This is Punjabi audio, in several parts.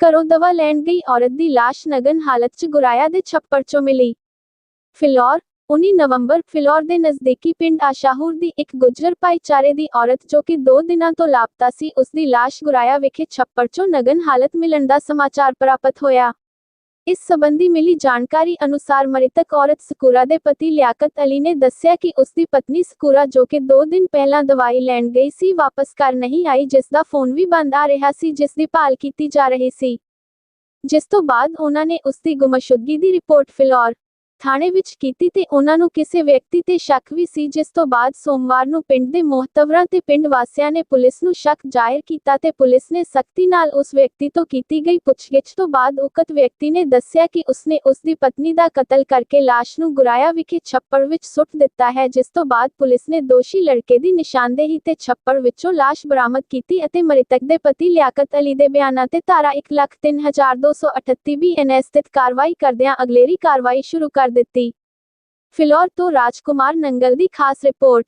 ਘਰੋਂ ਦਵਾ ਲੈਣ ਗਈ ਔਰਤ ਦੀ ਲਾਸ਼ ਨਗਨ ਹਾਲਤ 'ਚ ਗੁਰਾਇਆ ਦੇ ਛੱਪੜ 'ਚੋਂ ਮਿਲੀ। ਫਿਲੌਰ 19 ਨਵੰਬਰ, ਫਿਲੌਰ ਦੇ ਨਜ਼ਦੀਕੀ ਪਿੰਡ ਆਸ਼ਾਹੂਰ ਦੀ ਇੱਕ ਗੁੱਜਰ ਭਾਈਚਾਰੇ ਦੀ ਔਰਤ ਜੋ ਕਿ 2 ਦਿਨਾਂ ਤੋਂ ਲਾਪਤਾ ਸੀ, ਉਸ ਦੀ ਲਾਸ਼ ਗੁਰਾਇਆ ਵਿਖੇ ਛੱਪੜ 'ਚੋਂ ਨਗਨ ਹਾਲਤ ਮਿਲਣ ਦਾ ਸਮਾਚਾਰ ਪ੍ਰਾਪਤ ਹੋਇਆ। ਇਸ ਸਬੰਧੀ ਮਿਲੀ ਜਾਣਕਾਰੀ ਅਨੁਸਾਰ ਮ੍ਰਿਤਕ ਔਰਤ ਸਕੂਰਾ ਦੇ ਪਤੀ ਲਿਆਕਤ ਅਲੀ ਨੇ ਦੱਸਿਆ ਕਿ ਉਸ ਦੀ ਪਤਨੀ ਸਕੂਰਾ ਜੋ ਕਿ 2 ਦਿਨ ਪਹਿਲਾਂ ਦਵਾਈ ਲੈਣ ਗਈ ਸੀ, ਵਾਪਸ ਘਰ ਨਹੀਂ ਆਈ ਜਿਸ ਦਾ ਫੋਨ ਵੀ ਬੰਦ ਆ ਰਿਹਾ ਸੀ ਜਿਸ ਦੀ ਭਾਲ ਕੀਤੀ ਜਾ ਰਹੀ ਸੀ। ਜਿਸ ਤੋਂ ਬਾਅਦ ਉਹਨਾਂ ਨੇ ਉਸ ਦੀ ਗੁੰਮਸ਼ੁਦਗੀ ਦੀ ਰਿਪੋਰਟ ਫਿਲੌਰ ਥਾਣੇ ਵਿੱਚ ਕੀਤੀ ਤੇ ਉਹਨਾਂ ਨੂੰ ਕਿਸੇ ਵਿਅਕਤੀ ਤੇ ਸ਼ੱਕ ਵੀ ਸੀ, ਜਿਸ ਤੋਂ ਬਾਅਦ ਸੋਮਵਾਰ ਨੂੰ ਪਿੰਡ ਦੇ ਮੋਹਤਵਰਾਂ ਤੇ ਪਿੰਡ ਵਾਸੀਆਂ ਨੇ ਪੁਲਿਸ ਨੂੰ ਸ਼ੱਕ ਜ਼ਾਹਿਰ ਕੀਤਾ ਤੇ ਪੁਲਿਸ ਨੇ ਸਖਤੀ ਨਾਲ ਉਸ ਵਿਅਕਤੀ ਤੋਂ ਕੀਤੀ ਗਈ ਪੁੱਛਗਿੱਛ ਤੋਂ ਬਾਅਦ ਉਕਤ ਵਿਅਕਤੀ ਨੇ ਦੱਸਿਆ ਕਿ ਉਸਨੇ ਉਸ ਦੀ ਪਤਨੀ ਦਾ ਕਤਲ ਕਰਕੇ ਲਾਸ਼ ਨੂੰ ਗੁਰਾਇਆ ਵਿਖੇ ਛੱਪੜ ਵਿੱਚ ਸੁੱਟ ਦਿੱਤਾ ਹੈ, ਜਿਸ ਤੋਂ ਬਾਅਦ ਪੁਲਿਸ ਨੇ ਦੋਸ਼ੀ ਲੜਕੇ ਦੀ ਨਿਸ਼ਾਨਦੇਹੀ ਤੇ ਛੱਪੜ ਵਿੱਚੋਂ ਲਾਸ਼ ਬਰਾਮਦ ਕੀਤੀ ਅਤੇ ਮ੍ਰਿਤਕ ਦੇ ਪਤੀ ਲਿਆਕਤ ਅਲੀ ਦੇ ਬਿਆਨਾਂ ਤੇ ਧਾਰਾ 103238 ਬੀਐਨਐਸ ਤਹਿਤ ਕਾਰਵਾਈ ਕਰਦਿਆਂ ਅਗਲੇਰੀ ਕਾਰਵਾਈ ਸ਼ੁਰੂ ਕਰ ਦਿੱਤੀ। ਫਿਲੌਰ ਤੋਂ ਰਾਜਕੁਮਾਰ ਨੰਗਲ ਦੀ ਖਾਸ ਰਿਪੋਰਟ।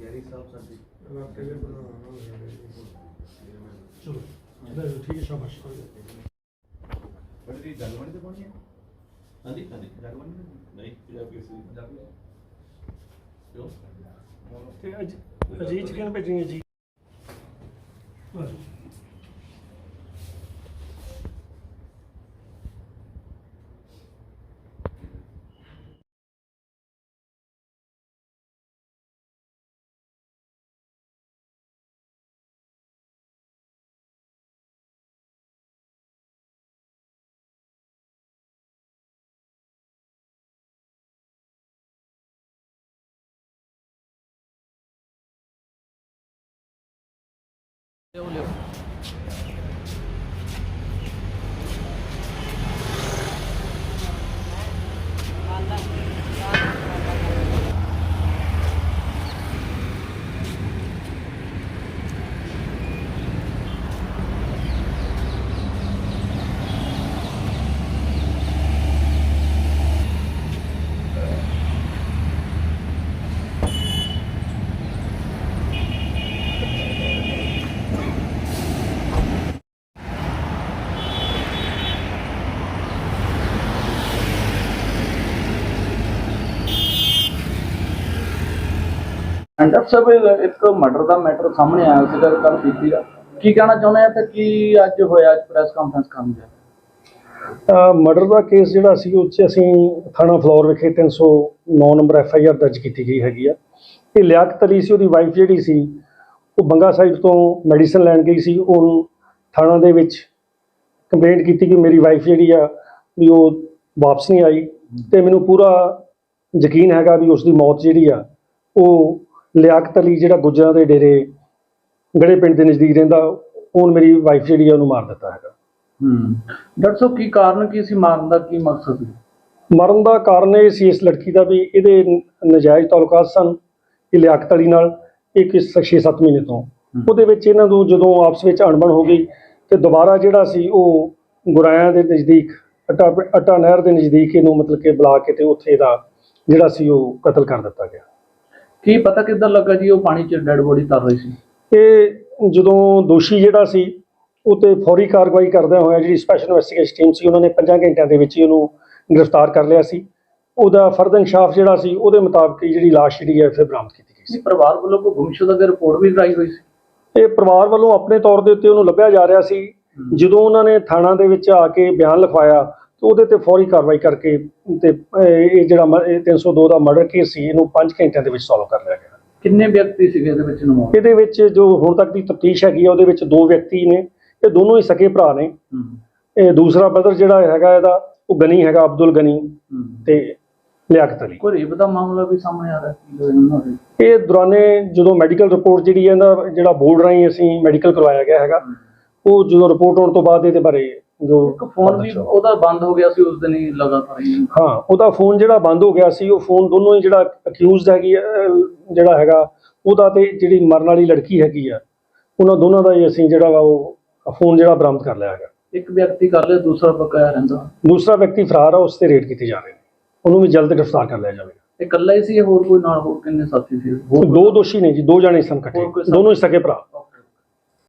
ਗੈਰੀ ਸਾਹਿਬ ਸਾਡੇ। ਚਲੋ ਠੀਕ ਹੈ ਸ਼ਾਬਾਸ਼। ਬੜੀ ਜਗਵਣੀ ਤੇ ਪਹੁੰਚੀ ਹਾਂਜੀ ਹਾਂਜੀ ਜਗਵਣੀ ਨਹੀਂ ਪੰਜਾਬੀ ਸੀ ਪੰਜਾਬੀ ਕਿਉਂ? ਤੇ ਅਜ ਅਜੀਤ ਕਿਹਨ ਭੇਜਣੀ ਹੈ ਜੀ ਬਸ ਅੰਡਰ ਸਭ ਇੱਕ ਮਰਡਰ ਦਾ ਮੈਟਰ ਸਾਹਮਣੇ ਆਇਆ ਸੀਗਾ ਕੱਲ ਬੀਤੀ ਦਾ ਕੀ ਕਹਿਣਾ ਚਾਹੁੰਦੇ ਆ ਤੇ ਕੀ ਅੱਜ ਹੋਇਆ, ਅੱਜ ਪ੍ਰੈਸ ਕਾਨਫਰੰਸ ਕਰਨ ਜਾ ਮਰਡਰ ਦਾ ਕੇਸ ਜਿਹੜਾ ਸੀ, ਉਹ 'ਚ ਅਸੀਂ ਥਾਣਾ ਫਲੋਰ ਵਿਖੇ 309 ਨੰਬਰ ਐਫ ਆਈ ਆਰ ਦਰਜ ਕੀਤੀ ਗਈ ਹੈਗੀ ਆ। ਇਹ ਲਿਆਕਤ ਅਲੀ ਸੀ, ਉਹਦੀ ਵਾਈਫ ਜਿਹੜੀ ਸੀ, ਉਹ ਬੰਗਾ ਸਾਈਡ ਤੋਂ ਮੈਡੀਸਨ ਲੈਣ ਗਈ ਸੀ। ਉਹ ਥਾਣਾ ਦੇ ਵਿੱਚ ਕੰਪਲੇਂਟ ਕੀਤੀ ਕਿ ਮੇਰੀ ਵਾਈਫ ਜਿਹੜੀ ਆ, ਵੀ ਉਹ ਵਾਪਸ ਨਹੀਂ ਆਈ। ਤੇ ਮੈਨੂੰ ਪੂਰਾ ਯਕੀਨ ਹੈਗਾ ਵੀ ਉਸ ਦੀ ਮੌਤ ਜਿਹੜੀ ਆ, ਉਹ ਲਿਆਕਤ ਅਲੀ ਜਿਹੜਾ ਗੁੱਜਰਾਂ ਦੇ ਡੇਰੇ ਗੜੇ ਪਿੰਡ ਦੇ ਨਜ਼ਦੀਕ ਰਹਿੰਦਾ ਉਹਨ ਮੇਰੀ ਵਾਈਫ ਜਿਹੜੀ ਆ ਉਹਨੂੰ ਮਾਰ ਦਿੱਤਾ ਹੈਗਾ। ਹੂੰ। ਡਾਕਟਰ ਸਾਹਿਬ ਕੀ ਕਾਰਨ ਕੀ ਸੀ? ਮਾਰਨ ਦਾ ਕੀ ਮਕਸਦ ਸੀ? ਮਰਨ ਦਾ ਕਾਰਨ ਇਹ ਸੀ ਇਸ ਲੜਕੀ ਦਾ ਵੀ ਇਹਦੇ ਨਜਾਇਜ਼ ਤਾਲੁਕਾਤ ਸਨ ਇਹ ਲਿਆਕਤ ਅਲੀ ਨਾਲ ਇੱਕ 6-7 ਮਹੀਨੇ ਤੋਂ। ਉਹਦੇ ਵਿੱਚ ਇਹਨਾਂ ਨੂੰ ਜਦੋਂ ਆਪਸ ਵਿੱਚ ਅਣਬਣ ਹੋ ਗਈ ਤੇ ਦੁਬਾਰਾ ਜਿਹੜਾ ਸੀ ਉਹ ਗੁਰਾਇਆਂ ਦੇ ਨਜ਼ਦੀਕ ਅਟਾ ਅਟਾ ਨਹਿਰ ਦੇ ਨਜ਼ਦੀਕ ਇਹਨੂੰ ਮਤਲਬ ਕਿ ਬੁਲਾ ਕੇ ਤੇ ਉੱਥੇ ਦਾ ਜਿਹੜਾ ਸੀ ਉਹ ਕਤਲ ਕਰ ਦਿੱਤਾ ਗਿਆ। ਕੀ ਪਤਾ ਕਿੱਦਾਂ ਲੱਗਾ ਜੀ ਉਹ ਪਾਣੀ 'ਚ ਡੈੱਡ ਬੋਡੀ ਤਰ ਰਹੀ ਸੀ? ਇਹ ਜਦੋਂ ਦੋਸ਼ੀ ਜਿਹੜਾ ਸੀ ਉਹ ਤੇ ਫੌਰੀ ਕਾਰਵਾਈ ਕਰਦਿਆਂ ਹੋਇਆ ਜਿਹੜੀ ਸਪੈਸ਼ਲ ਇਨਵੈਸਟੀਗੇਸ਼ਨ ਟੀਮ ਸੀ ਉਹਨਾਂ ਨੇ 5 ਘੰਟਿਆਂ ਦੇ ਵਿੱਚ ਹੀ ਉਹਨੂੰ ਗ੍ਰਿਫਤਾਰ ਕਰ ਲਿਆ ਸੀ। ਉਹਦਾ ਫਰਦ ਇਨਸ਼ਾਫ ਜਿਹੜਾ ਸੀ ਉਹਦੇ ਮੁਤਾਬਕ ਜਿਹੜੀ ਲਾਸ਼ ਜਿਹੜੀ ਹੈ ਫਿਰ ਬਰਾਮਦ ਕੀਤੀ ਗਈ ਸੀ। ਪਰਿਵਾਰ ਵੱਲੋਂ ਕੋਈ ਗੁੰਮਸ਼ੁਦਾ ਦੀ ਰਿਪੋਰਟ ਵੀ ਕਰਾਈ ਹੋਈ ਸੀ? ਇਹ ਪਰਿਵਾਰ ਵੱਲੋਂ ਆਪਣੇ ਤੌਰ ਦੇ ਉੱਤੇ ਉਹਨੂੰ ਲੱਭਿਆ ਜਾ ਰਿਹਾ ਸੀ। ਜਦੋਂ ਉਹਨਾਂ ਨੇ ਥਾਣਾ ਦੇ ਵਿੱਚ ਆ ਕੇ ਬਿਆਨ ਲਿਖਵਾਇਆ ਤੇ ਉਹਦੇ ਤੇ ਫੌਰੀ ਕਾਰਵਾਈ ਕਰਕੇ ਤੇ ਇਹ ਜਿਹੜਾ ਮ- ਇਹ 302 ਦਾ ਮਰਡਰ ਕੇਸ ਸੀ ਇਹਨੂੰ 5 ਘੰਟਿਆਂ ਦੇ ਵਿੱਚ ਸੋਲਵ ਕਰ ਲਿਆ ਗਿਆ। ਕਿੰਨੇ ਵਿਅਕਤੀ ਸੀਗੇ ਇਹਦੇ ਵਿੱਚ ਇਨਵੋਲਵ ਇਹਦੇ ਵਿੱਚ ਜੋ ਹੁਣ ਤੱਕ ਦੀ ਤਫਤੀਸ਼ ਹੈਗੀ ਆ ਉਹਦੇ ਵਿੱਚ ਦੋ ਵਿਅਕਤੀ ਨੇ ਇਹ ਦੋਨੋਂ ਹੀ ਸਕੇ ਭਰਾ ਨੇ। ਇਹ ਦੂਸਰਾ ਬ੍ਰਦਰ ਜਿਹੜਾ ਹੈਗਾ ਇਹਦਾ ਉਹ ਗਨੀ ਹੈਗਾ ਅਬਦੁਲ ਗਨੀ ਤੇ ਲਿਆਕਤ ਅਲੀ। ਕੋਈ ਰੇਪ ਦਾ ਮਾਮਲਾ ਵੀ ਸਾਹਮਣੇ ਆ ਰਿਹਾ ਦੇ ਇਹ ਦੌਰਾਨੇ ਜਦੋਂ ਮੈਡੀਕਲ ਰਿਪੋਰਟ ਜਿਹੜੀ ਹੈ ਇਹਦਾ ਜਿਹੜਾ ਬੋਰਡ ਰਾਹੀਂ ਅਸੀਂ ਮੈਡੀਕਲ ਕਰਵਾਇਆ ਗਿਆ ਹੈਗਾ ਉਹ ਜਦੋਂ ਰਿਪੋਰਟ ਆਉਣ ਤੋਂ ਬਾਅਦ ਇਹਦੇ ਬਾਰੇ ਜੋ ਇੱਕ ਫੋਨ ਵੀ ਉਹਦਾ ਬੰਦ ਹੋ ਗਿਆ ਸੀ ਉਸ ਦਿਨ ਹੀ ਲਗਾਤਾਰ ਹੀ। ਹਾਂ ਉਹਦਾ ਫੋਨ ਜਿਹੜਾ ਬੰਦ ਹੋ ਗਿਆ ਸੀ ਉਹ ਫੋਨ ਦੋਨੋਂ ਹੀ ਜਿਹੜਾ ਅਕਿਊਜ਼ਡ ਹੈਗੀ ਆ, ਅਹ, ਜਿਹੜਾ ਹੈਗਾ ਉਹਦਾ ਤੇ ਜਿਹੜੀ ਮਰਨ ਵਾਲੀ ਲੜਕੀ ਹੈਗੀ ਆ ਉਹਨਾਂ ਦੋਨਾਂ ਦਾ ਹੀ ਅਸੀਂ ਜਿਹੜਾ ਵਾ ਉਹ ਫੋਨ ਜਿਹੜਾ ਬਰਾਮਦ ਕਰ ਲਿਆ ਹੈਗਾ। ਇੱਕ ਵਿਅਕਤੀ ਕਰ ਲਿਆ ਦੂਸਰਾ ਬਕਾਇਆ ਰਹਿੰਦਾ। ਦੂਸਰਾ ਵਿਅਕਤੀ ਫਰਾਰ ਆ ਉਸ ਤੇ ਰੇਡ ਕੀਤੀ ਜਾ ਰਹੀ ਹੈ। ਉਹਨੂੰ ਵੀ ਜਲਦ ਗ੍ਰਿਫਤਾਰ ਕਰ ਲਿਆ ਜਾਵੇਗਾ ਇਹ ਇਕੱਲਾ ਹੀ ਸੀ ਜਾਂ ਹੋਰ ਕੋਈ ਨਾਲ ਹੋਰ ਕਿੰਨੇ ਸਾਥੀ ਸੀ? ਹੋਰ ਦੋ ਦੋਸ਼ੀ ਨੇ ਜੀ ਦੋ ਜਾਣੇ ਸਨ ਇਕੱਠੇ। ਹੋਰ ਕੋਈ ਸਾ- ਦੋਨੋਂ ਹੀ ਸਕੇ ਭਰਾ।